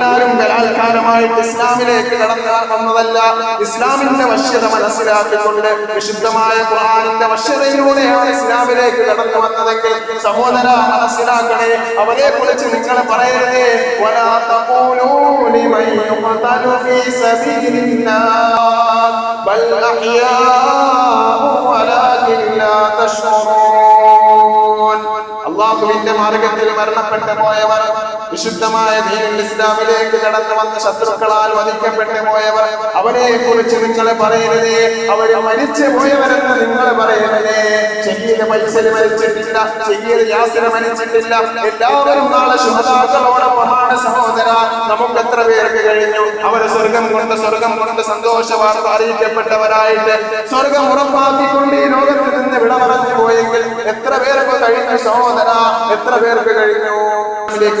ഇവരാരും ബലാത്കാരമായിട്ട് ഇസ്ലാമിലേക്ക് കടന്നു വന്നതല്ല ഇസ്ലാമിന്റെ വശ്യത മനസ്സിലാക്കിക്കൊണ്ട് വിശുദ്ധമായ ഖുർആനിന്റെ വശ്യതയിലൂടെയാണ് ഇസ്ലാമിലേക്ക് കടന്നു വന്നതെങ്കിൽ സഹോദര മനസ്സിലാക്കണേ അവരെ കുറിച്ച് നിങ്ങൾ പറയരുതേ ولا تقولوا لمن يقتل في سبيل الله بل أحياء ولكن لا تشعرون അള്ളാഹുവിന്റെ മാർഗത്തിൽ മരണപ്പെട്ടു പോയവർ വിശുദ്ധമായ ദീനിൽ ഇസ്ലാമിലേക്ക് കടന്നു വന്ന ശത്രുക്കളാൽ വധിക്കപ്പെട്ടു പോയവർ അവരെ കുറിച്ച് നിങ്ങൾ പറയരുതേ. അവർ മരിച്ചു പോയവരെന്ന് നിങ്ങൾ പറയരുതേ. ചെയ്യൽ മത്സര മരിച്ചിട്ടില്ല ചെയ്യൽ യാത്ര മരിച്ചിട്ടില്ല. എല്ലാവരും നാളെ ശുഭതാക്കളോടൊപ്പമാണ് സഹോദര. നമുക്ക് എത്ര പേർക്ക് കഴിഞ്ഞു? അവർ സ്വർഗം കൊണ്ട് സ്വർഗം കൊണ്ട് സന്തോഷ വാർത്ത അറിയിക്കപ്പെട്ടവരായിട്ട് സ്വർഗം ഉറപ്പാക്കിക്കൊണ്ട് ഈ ലോകത്തിൽ നിന്ന് വിട പറഞ്ഞു പോയെങ്കിൽ എത്ര പേരൊക്കെ കഴിഞ്ഞു സഹോദര? എത്ര പേർക്ക് കഴിഞ്ഞു?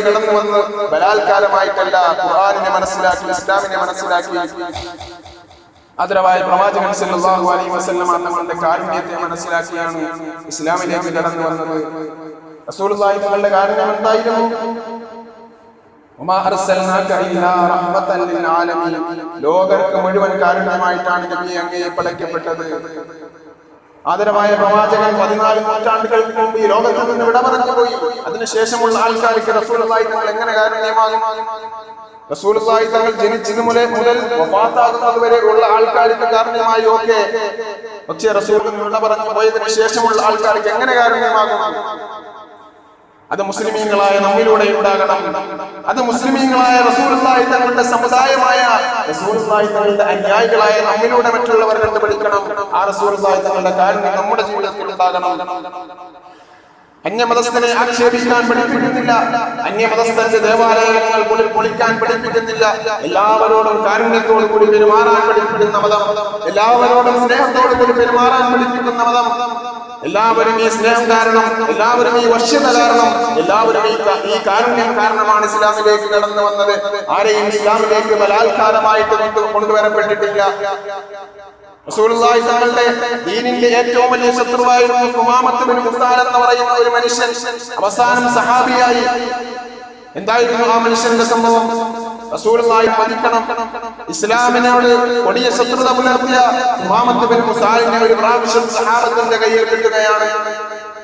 കടന്നു വന്ന് ബലാത്കാരമായിട്ടല്ല ഖുർആനിനെ മനസ്സിലാക്കി ഇസ്ലാമിനെ മനസ്സിലാക്കി. അതിരവായ പ്രവാചകൻ സല്ലല്ലാഹു അലൈഹി വസല്ലം തങ്ങളുടെ കാരുണ്യത്തെ മനസ്സിലാക്കിയാണ് ഇസ്ലാമിലേക്ക് കടന്നു വന്നത്. റസൂലുള്ളാഹി തങ്ങളുടെ കാരുണ്യം എന്തായിരുന്നു? ലോകർക്ക് മുഴുവൻ കാരുണ്യമായിട്ടാണ് നബി അങ്ങയെ പടയ്ക്കപ്പെട്ടത്. ആദരവായ പ്രവാചകൻ പതിനാല് നൂറ്റാണ്ടുകൾക്ക് മുമ്പ് ഈ ലോകത്തിൽ നിന്ന് വിടപറഞ്ഞു പോയി. അതിനുശേഷമുള്ള ആൾക്കാർക്ക് റസൂലുള്ളാഹി തങ്ങൾ എങ്ങനെ കാരണീയമാകും? റസൂലുള്ളാഹി തങ്ങൾ ജനിച്ചത് മുതൽ മുതൽ വഫാത്താകുന്നത് വരെ ഉള്ള ആൾക്കാർക്ക് കാരണമായി ഒക്കെ? പക്ഷേ റസൂൽ വിട പറഞ്ഞു പോയതിനു ശേഷമുള്ള ആൾക്കാർക്ക് എങ്ങനെ കാരുണ്യമാകും? അത് മുസ്ലിമീങ്ങളായ നമ്മിലൂടെ ഉണ്ടാകണം. അത് മുസ്ലിമീങ്ങളായ റസൂലുള്ളാഹി തങ്ങളുടെ സമുദായമായ റസൂലുള്ളാഹി തങ്ങളുടെ അനുയായികളായ നമ്മിലൂടെ മറ്റുള്ളവർ കണ്ടുപിടിക്കണം. ആ റസൂലുള്ളാഹി തങ്ങളുടെ കാരുണ്യം നമ്മുടെ ജീവിതത്തിൽ ഉണ്ടാകണം. അന്യമതസ്ഥനെ ആക്ഷേപിക്കാൻ പഠിപ്പിക്കുന്നില്ല. അന്യമതസ്ഥന്റെ ദേവാലയങ്ങൾ പൊളി പൊളിക്കാൻ പഠിപ്പിക്കുന്നില്ല. എല്ലാവരോടും കാരുണ്യത്തോടു കൂടി പെരുമാറാൻ പഠിപ്പിക്കുന്ന മതം. എല്ലാവരോടും സ്നേഹത്തോടു കൂടി പെരുമാറാൻ പഠിപ്പിക്കുന്ന മതം. എല്ലാവരും ഈ സ്നേഹം കാരണം എല്ലാവരും ഈ വശ്യത കാരണം എല്ലാവരും ഈ കാരുണ്യം കാരണമാണ് ഇസ്ലാമിലേക്ക് കടന്നു വന്നത്. ആരെയും ഇസ്ലാമിലേക്ക് ബലാത്കാരമായിട്ട് കൊണ്ട് കൊണ്ടുവരപ്പെട്ടിട്ടില്ല. റസൂലുള്ളാഹി തങ്ങളുടെ ദീനിന്റെ ഏറ്റവും വലിയ ശത്രുവായിരുന്നു എന്ന് പറയുന്ന ഒരു മനുഷ്യൻ. അവസാനം സഹാബിയായി. എന്തായിരുന്നു ആ മനുഷ്യന്റെ സംഭവം? റസൂലുള്ളാഹി പതിക്കണം. ഇസ്ലാമിനോട് കൊടിയ ശത്രുത പുലർത്തിയ കുമാമത്ത് ബിൻ മുസാലിനെ ഒരു പ്രാവശ്യം സഹാബത്തിന്റെ കയ്യിൽ കിട്ടുകയാണ്.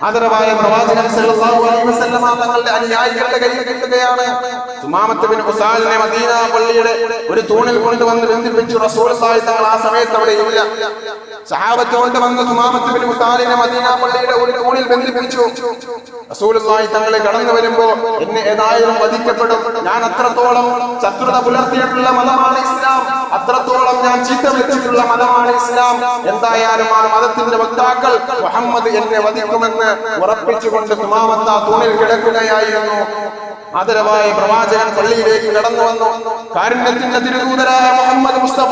ആദരവായ പ്രവാചകൻ സല്ലല്ലാഹു അലൈഹി വസല്ലമ തങ്ങളുടെ അനുയായികളുടെ കയ്യിൽ കിട്ടുകയാണ്. സുമാമത്ത് ബിൻ ഉസാലിനെ മദീന പള്ളിയുടെ ഒരു തൂണിൽ കൊണ്ടുവന്ന് ബന്ധിപ്പിച്ചു. റസൂൽ തങ്ങൾ ആ സമയത്ത് അവിടെ ഇല്ല. സഹാബത്ത് കൊണ്ടുവന്ന് സുമാമത്ത് ബിൻ ഉസാലിനെ മദീന ഒരു തൂണിൽ ബന്ധിപ്പിച്ചു. റസൂലുള്ളാഹി തങ്ങളെ കടന്നു വരുമ്പോ എന്നെ ഏതായാലും വധിക്കപ്പെടും. ഞാൻ അത്രത്തോളം ശത്രുത പുലർത്തിയിട്ടുള്ള മതമാണ് ഇസ്ലാം. അത്രത്തോളം ഞാൻ ചീത്ത മതമാണ് ഇസ്ലാം. എന്തായാലും ആ മതത്തിന്റെ വക്താക്കൾ മുഹമ്മദ് എന്നെ വധിക്കുമെന്ന് ഉറപ്പിച്ചുകൊണ്ട് സുമാമത്ത തൂണിൽ കിടക്കുകയായിരുന്നു. ആദരവായ പ്രവാചകൻ പള്ളിയിലേക്ക് കടന്നു വന്നു. കാരുണ്യത്തിന്റെ തിരുദൂതരായ മുഹമ്മദ് മുസ്തഫ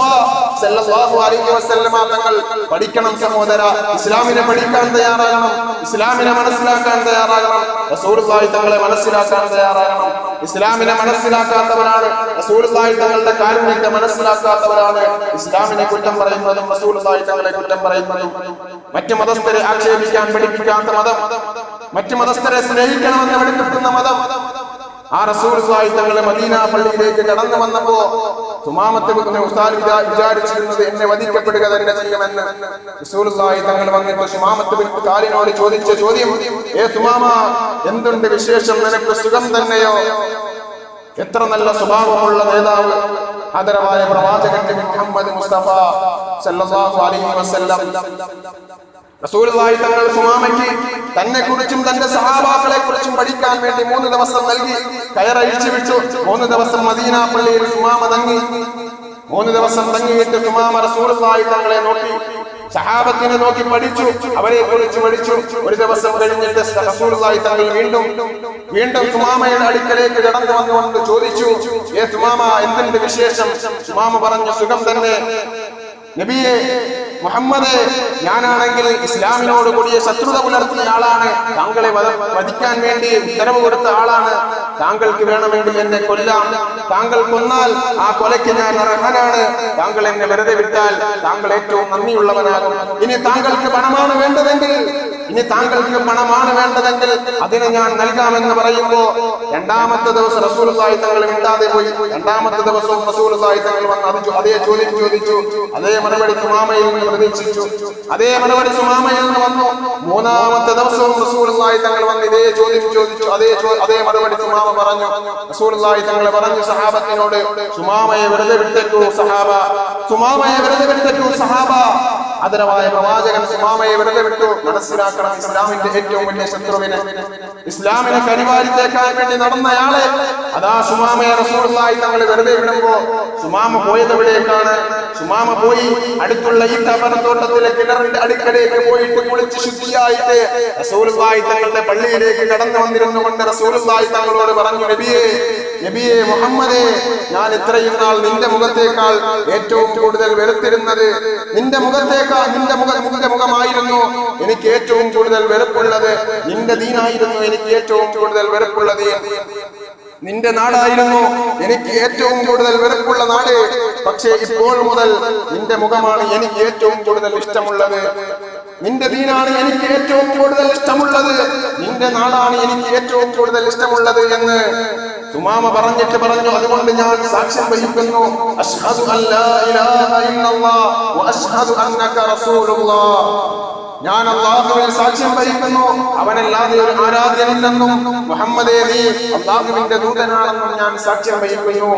സല്ലല്ലാഹു അലൈഹി വസല്ലമ തങ്ങൾ പഠിക്കണം സഹോദര. ഇസ്ലാമിനെ പഠിക്കാൻ തയ്യാറാകണം. ഇസ്ലാമിനെ മനസ്സിലാക്കാൻ തയ്യാറാകണം. റസൂലുള്ളാഹി തങ്ങളെ മനസ്സിലാക്കാൻ തയ്യാറാകണം. ഇസ്ലാമിനെ മനസ്സിലാക്കാത്തവരാണ്. റസൂലുള്ളാഹി തങ്ങളുടെ കാരുണ്യത്തെ മനസ്സിലാക്കാത്തവരാണ്. ഇസ്ലാമിനെ കുറ്റം പറയുന്നതും റസൂലുള്ളാഹി തങ്ങളെ കുറ്റം പറയുന്നതും. മറ്റു മതസ്ഥരെ ആക്ഷേപിക്കാൻ പഠിപ്പിക്കാത്ത മതം. മറ്റു മതസ്ഥരെ സ്നേഹിക്കണമെന്ന് പഠിപ്പിക്കുന്ന മതം. ആ റസൂലുള്ളാഹി തങ്ങളെ മദീന പള്ളിയിലേക്ക് കടന്നു വന്നപ്പോ സുമാമത്തെ ബിൻ ഉസ്താദ് വിചാ- വിചാരിച്ചിരുന്നത് എന്നെ വധിക്കപ്പെടുക തന്നെ ചെയ്യുമെന്ന്. റസൂലുള്ളാഹി തങ്ങൾ വന്നിട്ട് സുമാമത്തെ ബിൻ കാലിനോട് ചോദിച്ച ചോദ്യം ഏ സുമാമ എന്തുണ്ട് വിശേഷം? നിനക്ക് സുഖം തന്നെയോ? എത്ര നല്ല സ്വഭാവമുള്ള നേതാവ് ആദരവായ പ്രവാചകൻ മുഹമ്മദ് മുസ്തഫ സല്ലല്ലാഹു അലൈഹി വസല്ലം. റസൂലുള്ളാഹി തങ്ങൾ സുമാമയ്ക്ക് തന്നെ കുറിച്ചും തന്റെ സഹാബാക്കളെ കുറിച്ചും പഠിക്കാൻ വേണ്ടി മൂന്ന് ദിവസം നൽകി. കയറഴിച്ചു വിട്ടു. മൂന്ന് ദിവസം മദീന പള്ളിയിൽ സുമാമ തങ്ങി. മൂന്ന് ദിവസം തങ്ങിയിട്ട് സുമാമ റസൂലുള്ളാഹി തങ്ങളെ നോക്കി. സഹാബത്തിനെ നോക്കി പഠിച്ചു. അവരെ കുറിച്ച് പഠിച്ചു. ഒരു ദിവസം കഴിഞ്ഞിട്ട് റസൂലുള്ളാഹി തങ്ങൾ വീണ്ടും വീണ്ടും സുമാമയുടെ അടുക്കലേക്ക് കടന്നു വന്നുകൊണ്ട് ചോദിച്ചു ഏ സുമാമ എന്തിന്റെ വിശേഷം? സുമാമ പറഞ്ഞു സുഖം തന്നെ. നബിയെ മുഹമ്മദ് ഞാനാണെങ്കിൽ ഇസ്ലാമിനോട് കൂടിയ ശത്രുത പുലർത്തുന്ന ആളാണ്. താങ്കളെ വധിക്കാൻ വേണ്ടി ഉത്തരവ് കൊടുത്ത ആളാണ്. താങ്കൾക്ക് വേണമെങ്കിൽ എന്നെ കൊല്ലാം. താങ്കൾ കൊന്നാൽ ആ കൊലയ്ക്ക് ഞാൻ അർഹനാണ്. താങ്കൾ എന്നെ വെറുതെ വിട്ടാൽ താങ്കൾ ഏറ്റവും നന്ദിയുള്ളവനാകും. ഇനി താങ്കൾക്ക് പണമാണ് വേണ്ടതെങ്കിൽ ഇനി താങ്കൾക്ക് പണമാണ് വേണ്ടതെങ്കിൽ അതിന് ഞാൻ നൽകാമെന്ന് പറയുമ്പോ രണ്ടാമത്തെ ദിവസം റസൂൽ തങ്ങൾ മിണ്ടാതെ പോയി. രണ്ടാമത്തെ ദിവസവും റസൂൽ തങ്ങൾ വന്ന് അത് അതേ ചോദ്യം ചോദിച്ചു. അതേ മറുപടി സുമാമയിൽ നിന്ന് പ്രതീക്ഷിച്ചു. അതേ മറുപടി സുമാമയിൽ നിന്ന് വന്നു. മൂന്നാമത്തെ ദിവസവും റസൂൽ തങ്ങൾ വന്ന് ഇതേ ചോദ്യം ചോദിച്ചു. അതേ അതേ മറുപടി സുമാമ പറഞ്ഞു. റസൂൽ തങ്ങൾ പറഞ്ഞു സഹാബത്തിനോട് സുമാമയെ വെറുതെ വിട്ടേക്കൂ സഹാബ. സുമാമയെ വെറുതെ വിട്ടേക്കൂ സഹാബ. ആദരവായ പ്രവാചകൻ സുമാമയെ വെറുതെ വിട്ടു. മനസ്സിലാക്കണം ഇസ്ലാമിന്റെ ഏറ്റവും വലിയ ശത്രുവിനെ. ഇസ്ലാമിനെ കരിവാരിത്തേക്കാൻ വേണ്ടി നടന്നയാളെ അതാ സുമാമയെ റസൂലുള്ളാഹി തങ്ങൾ വെറുതെ വിടുമ്പോ സുമാമ പോയത് എവിടേക്കാണ്? സുമാമ പോയി അടുത്തുള്ള ഈ തോട്ടത്തിലെ കിണറിന്റെ അടുക്കലേക്ക് പോയിട്ട് കുളിച്ച് ശുദ്ധിയായിട്ട് റസൂലുള്ളാഹി തങ്ങളുടെ പള്ളിയിലേക്ക് കടന്നു വന്നിരുന്നു കൊണ്ട് റസൂലുള്ളാഹി തങ്ങളോട് പറഞ്ഞു നബിയേ നബിയേ മുഹമ്മദേ ഞാൻ ഇത്രയും നാൾ നിന്റെ മുഖത്തേക്കാൾ ഏറ്റവും കൂടുതൽ വെറുത്തിരുന്നത് നിന്റെ മുഖത്തേക്കാൾ നിന്റെ മുഖ നിന്റെ മുഖമായിരുന്നു. എനിക്ക് ഏറ്റവും കൂടുതൽ വെറുപ്പുള്ളത് നിന്റെ ദീനായിരുന്നു. എനിക്ക് ഏറ്റവും കൂടുതൽ വെറുപ്പുള്ളത് നിന്റെ നാടായിരുന്നു എനിക്ക് ഏറ്റവും കൂടുതൽ വെറുപ്പുള്ള നാട്. പക്ഷേ ഇപ്പോൾ മുതൽ നിന്റെ മുഖമാണ് എനിക്ക് ഏറ്റവും കൂടുതൽ ഇഷ്ടമുള്ളത്. നിന്റെ ദീനാണ് എനിക്ക് ഏറ്റവും കൂടുതൽ ഇഷ്ടമുള്ളത്. നിന്റെ നാടാണ് എനിക്ക് ഏറ്റവും കൂടുതൽ ഇഷ്ടമുള്ളത് എന്ന് സുമാമ പറഞ്ഞിട്ട് പറഞ്ഞു. അതുകൊണ്ട് ഞാൻ സാക്ഷ്യം വഹിക്കുന്നു. അഷ്ഹദു അല്ലാ ഇലാഹ ഇല്ലല്ലാഹ് വ അഷ്ഹദു അന്നക റസൂലുള്ളാഹ് ഞാൻ അള്ളാഹുവിൽ സാക്ഷ്യം വഹിക്കുന്നു. അവനല്ലാതെ ഒരു ആരാധ്യനില്ലെന്നും മുഹമ്മദേ അള്ളാഹുവിന്റെ ദൂതനാണെന്നും ഞാൻ സാക്ഷ്യം വഹിക്കുന്നു.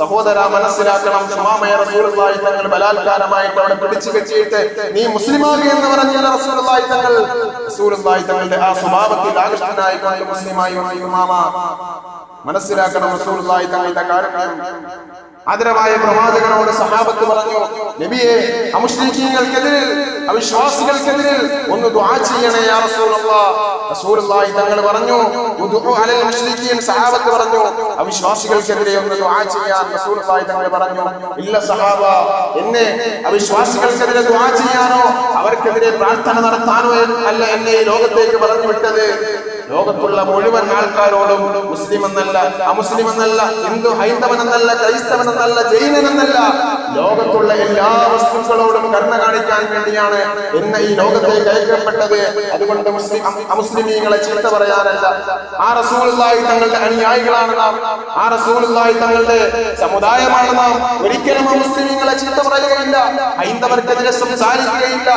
സഹോദര മനസ്സിലാക്കണം. സുമാമയ റസൂലുള്ളാഹി തങ്ങൾ ബലാത്കാരമായിട്ട് അവിടെ പിടിച്ചു കെട്ടിയിട്ട് നീ മുസ്ലിമാകി എന്ന് പറഞ്ഞ റസൂലുള്ളാഹി തങ്ങൾ റസൂലുള്ളാഹി തങ്ങളുടെ ആ സ്വഭാവത്തിൽ ആകൃഷ്ടനായി മുസ്ലിമായി മനസ്സിലാക്കണം റസൂലുള്ളാഹി തങ്ങളുടെ കാര്യം ആദരവായ പ്രവാചകനോട് സഹാബത്ത് പറഞ്ഞു നബിയെ അമുസ്ലിങ്ങൾക്കെതിരിൽ അവിശ്വാസികൾക്കെതിരിൽ ഒന്ന് ദുആ ചെയ്യണേ യാ റസൂലല്ലാഹ് റസൂലുള്ളാഹി തങ്ങൾ പറഞ്ഞു ഉദുഉ അലൽ മുസ്ലിമീൻ സഹാബത്ത് പറഞ്ഞു അവിശ്വാസികൾക്കെതിരെ ഒന്ന് ദുആ ചെയ്യാൻ റസൂലുള്ളാഹി തങ്ങൾ പറഞ്ഞു ഇല്ല സഹാബ എന്നെ അവിശ്വാസികൾക്കെതിരെ ദുആ ചെയ്യാനോ അവർക്കെതിരെ പ്രാർത്ഥന നടത്താനോ അല്ല എന്നെ ലോകത്തേക്ക് പറഞ്ഞു വിട്ടത് ലോകത്തുള്ള മുഴുവൻ ആൾക്കാരോടും മുസ്ലിം എന്നല്ല അമുസ്ലിം എന്നല്ല ഹിന്ദു ഹൈന്ദവൻ എന്നല്ല ക്രൈസ്തവൻ എന്നല്ല ജൈനൻ എന്നല്ല ലോകത്തുള്ള എല്ലാ വസ്തുക്കളോടും കരുണ കാണിക്കാൻ വേണ്ടിയാണ് എന്നെ ഈ ലോകത്തേക്ക് അയക്കപ്പെട്ടത്. അതുകൊണ്ട് മുസ്ലിം അമുസ്ലിമീങ്ങളെ ചീത്ത പറയാനല്ല. ആ റസൂലുള്ളാഹി തങ്ങളുടെ അനുയായികളാണ് നാം. ആ റസൂലുള്ളാഹി തങ്ങളുടെ സമുദായമാണ് നാം. ഒരിക്കലും മുസ്ലിമീങ്ങളെ ചീത്ത പറയുകയില്ല. ഹൈന്ദവർക്കെതിരെ സംസാരിക്കുകയില്ല.